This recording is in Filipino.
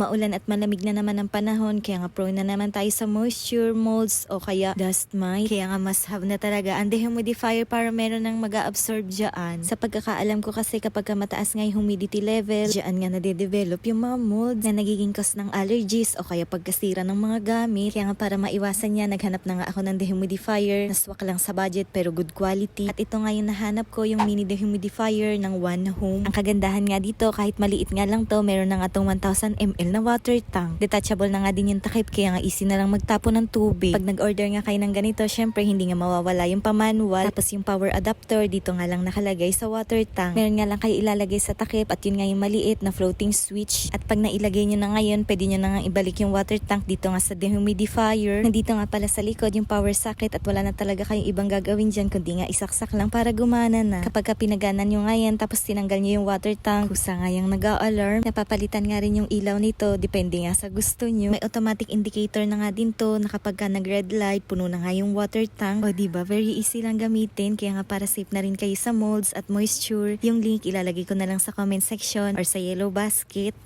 Maulan at malamig na naman ang panahon kaya nga prone na naman tayo sa moisture, molds o kaya dust mite. Kaya nga must have na talaga ang dehumidifier para meron ng mag-absorb dyan. Sa pagkakaalam ko kasi kapag ka mataas nga yung humidity level, dyan nga nade-develop yung mga molds na nagiging cause ng allergies o kaya pagkasira ng mga gamit. Kaya nga para maiwasan niya, naghanap na nga ako ng dehumidifier. Naswak lang sa budget pero good quality. At ito nga yung nahanap ko, yung mini dehumidifier ng One Home. Ang kagandahan nga dito, kahit maliit nga lang to, meron na nga tong 1000 ml na water tank. Detachable na nga din yung takip, kaya nga easy na lang magtapo ng tubig. Pag nag-order nga kayo ng ganito, syempre hindi nga mawawala yung pamanual. Tapos yung power adapter, dito nga lang nakalagay sa water tank. Meron nga lang kayo ilalagay sa takip at yun nga yung maliit na floating switch. At pag nailagay nyo na ngayon, pwede nyo na nga ibalik yung water tank dito nga sa dehumidifier. Nandito nga pala sa likod yung power socket at wala na talaga kayong ibang gagawin dyan kundi nga isaksak lang para gumana na. Kapag ka pinaganan nyo nga yan tapos tinanggal nyo yung water tank, kusa nga yung nag-a-alarm. Napapalitan nga rin yung ilaw nito depende nga sa gusto nyo. May automatic indicator na nga din to na kapag ka nag-red light, puno na nga yung water tank. O diba, very easy lang gamitin kaya nga para safe na rin kayo sa molds at moisture. Yung link ilalagay ko na lang sa comment section or sa yellow basket.